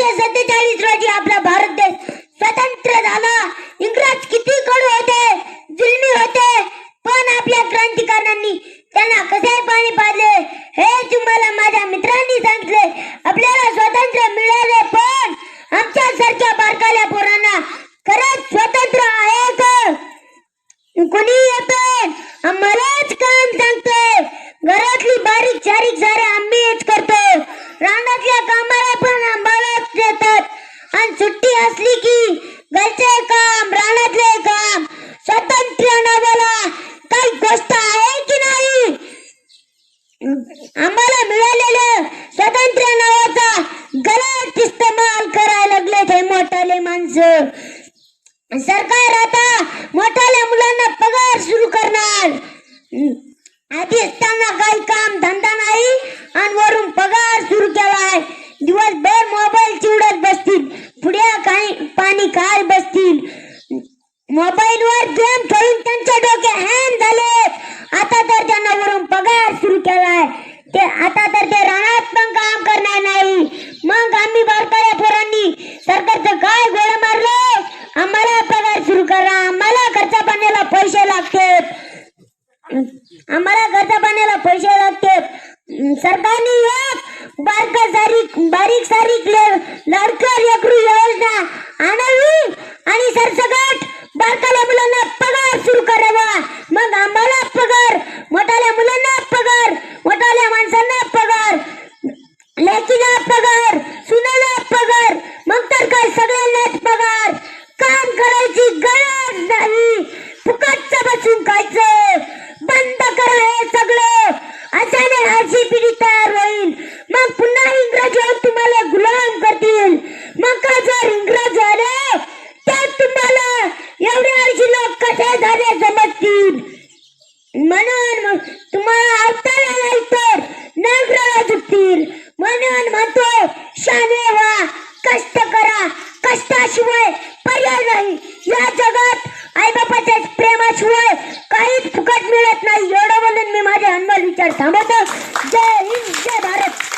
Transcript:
एकोणीसशे सत्तेचाळीस रोजी आपला भारत देश स्वतंत्र झाला. इंग्रज किती कडू होते? जुलमी होते. पण आपल्या क्रांतिकारकांनी त्यांना कसे पाणी पाडले हे तुम्हाला माझ्या मित्रांनी सांगितले. आपल्याला स्वातंत्र्य मिळाले पण आमच्या सारख्या बारकाल्या पोरांना खरंच स्वतंत्र आहे का? कोणी येते? आम्हालाच काम सांगते. घरातली बारीक सारीक सारे आम्हीच करतो. रानातल्या कामाला पण आम्हालाच देतात आणि सुट्टी असली की घरचे काम रानातले काम स्वतंत्र बोला काही गोष्ट आहे की नाही? आम्हाला मिळालेलं स्वतंत्र नावाचा गलत इस्तेमाल करायला लागले ते मोठाले माणसं. सरकार आता मोठाल्या मुलांना पगार सुरू करणार हम्म. आधी असताना काही काम धंदा नाही आणि वरून पगार सुरू केलाय दिवसभर मोबाईल चिवडत बसतील पुढे काही पाणी काय बसतील. मोबाईल वर गेम खेळून त्यांच्या डोके हॅन झाले आता तर त्यांना वरून पगार सुरू केलाय. ते आता तर ते रानात पण काम करणार नाही. मग आम्ही बारकाल्या पोरांनी सरकारचं काय गोळ मारलं? आम्हाला पगार सुरू करा. आम्हाला खर्चा पाण्याला पैसे लागते. आम्हाला खर्चा पाण्याला पैसे लागते. सरकारने एक बारका सारी बारीक सारीक ले- एकरू योजना आणावी. आणि सरसकट बारकाल्या मुलांना पगार सुरू करावा. मग आम्हाला पगार मोठाल्या मुलांना पगार मोठाल्या माणसांना पगार लेकीला पगार सुनाला पगार मग तर काय सगळ्यांनाच पगार. काम करायची गरज नाही. फुकटचं बसून खायचं. बंद करा हे सगळं. अशाने अशी पिढी तयार होईल. मग पुन्हा इंग्रज येऊन तुम्हाला गुलाम करतील मग का जर इंग्रज झाले तर तुम्हाला एवढे अर्शी लोक कसे झाले समजतील म्हणून मग तुम्हाला अवतार नाही तर नागराला जुटतील म्हणून म्हणतो शाने व्हा कष्ट करा. कष्टाशिवाय पर्याय नाही. या जगात आईबापाच्याच प्रेमाशिवाय काहीच फुकट मिळत नाही. एवढं म्हणून मी माझे अनमोल विचार थांबवतो. जय हिंद जय भारत.